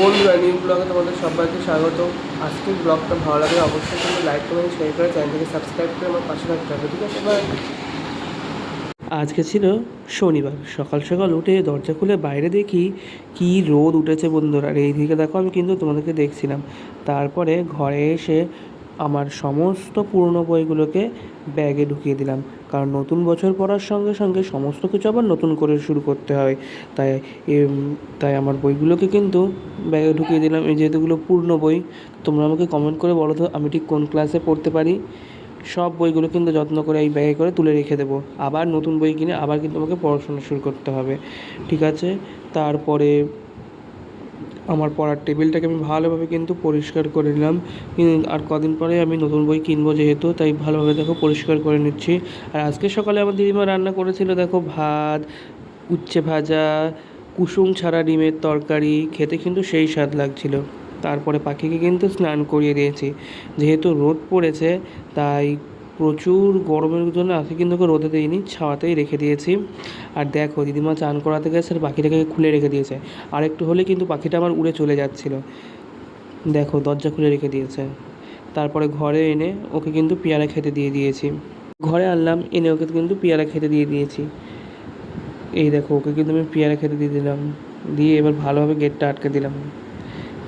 বন্ধুরা নিউ ব্লগে তোমাদের সবাইকে স্বাগত আজকের ব্লগটা ভালো লাগে অবশ্যই কিন্তু লাইক কমেন্ট শেয়ার করে চ্যানেলটাকে সাবস্ক্রাইব করে আমার পাশে থাকতে হবে, ঠিক আছে? বাই আজকে ছিল শনিবার। সকাল সকাল উঠে দরজা খুলে বাইরে দেখি কি রোদ উঠেছে বন্ধুরা। আর এইদিকে দেখো আমি কিন্তু তোমাদেরকে দেখছিলাম। তারপরে ঘরে এসে আমার সমস্ত পুরনো বইগুলোকে ব্যাগে ঢুকিয়ে দিলাম। কারণ নতুন বছর পড়ার সঙ্গে সঙ্গে সমস্ত কিছু আবার নতুন করে শুরু করতে হয়। তাই তাই আমার বইগুলোকে কিন্তু ব্যাগে ঢুকিয়ে দিলাম। এই যেহেতুগুলো পূর্ণ বই, তোমরা আমাকে কমেন্ট করে বলো তো, আমি ঠিক কোন ক্লাসে পড়তে পারি? সব বইগুলো কিন্তু যত্ন করে এই ব্যাগে করে তুলে রেখে দেবো। আবার নতুন বই কিনে আবার কিন্তু আমাকে পড়াশোনা শুরু করতে হবে। ঠিক আছে? তারপরে আমার পড়ার টেবিলটাকে আমি ভালোভাবে কিন্তু পরিষ্কার করে নিলাম। আর কদিন পরে আমি নতুন বই কিনবো যেহেতু, তাই ভালোভাবে দেখো পরিষ্কার করে নিচ্ছি। আর আজকে সকালে আমার দিদিমা রান্না করেছিল দেখো ভাত, উচ্ছে ভাজা, কুসুম ছাড়া ডিমের তরকারি, খেতে কিন্তু সেই স্বাদ লাগছিল। তারপরে পাখিকে কিন্তু স্নান করিয়ে দিয়েছি। যেহেতু রোদ পড়েছে, তাই প্রচুর গরমের জন্য আজকে কিন্তু ওকে রোদে দিইনি ছাওয়াতেই রেখে দিয়েছি। আর দেখো, দিদিমা চান করাতে গেছে, আর পাখিটাকে খুলে রেখে দিয়েছে। আর একটু হলে কিন্তু পাখিটা আমার উড়ে চলে যাচ্ছিল। দেখো, দরজা খুলে রেখে দিয়েছে। তারপরে ঘরে এনে ওকে কিন্তু পেয়ারা খেতে দিয়ে দিয়েছি। ঘরে আনলাম, এনে ওকে কিন্তু পেয়ারা খেতে দিয়ে দিয়েছি। এই দেখো, ওকে কিন্তু আমি পেয়ারা খেতে দিয়ে দিলাম। দিয়ে এবার ভালোভাবে গেটটা আটকে দিলাম।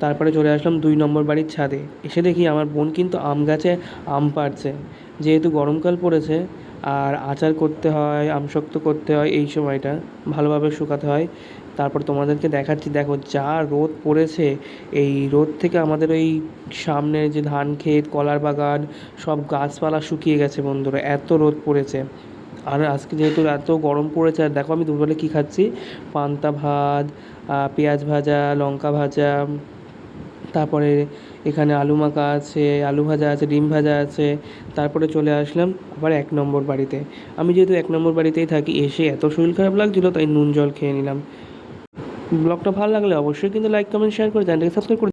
তারপরে চলে আসলাম দুই নম্বর বাড়ির ছাদে। এসে দেখি আমার বোন কিন্তু আম গাছে আম পাড়ছে। যেহেতু গরমকাল পড়েছে, আর আচার করতে হয়, আমশক্ত করতে হয় এই সময়টা, ভালোভাবে শুকাতে হয়। তারপর তোমাদেরকে দেখাচ্ছি, দেখো যা রোদ পড়েছে, এই রোদ থেকে আমাদের ওই সামনে যে ধান ক্ষেত, কলার বাগান, সব গাছপালা শুকিয়ে গেছে বন্ধুরা, এত রোদ পড়েছে। আর আজকে যেহেতু এত গরম পড়েছে, আর দেখো আমি দুপুরবেলা কী খাচ্ছি? পান্তা ভাত পেঁয়াজ ভাজা, লঙ্কা ভাজা তারপরে এখানে আলু মাখা আছে, আলু ভাজা আছে, ডিম ভাজা আছে। তারপরে চলে আসলাম আবার এক নম্বর বাড়িতে। আমি যেহেতু এক নম্বর বাড়িতেই থাকি, এসে এত শরীর খারাপ লাগছিল, তাই নুন জল খেয়ে নিলাম। ব্লগটা ভালো লাগলে অবশ্যই কিন্তু লাইক কমেন্ট শেয়ার করে চ্যানেলটাকে সাবস্ক্রাইব করে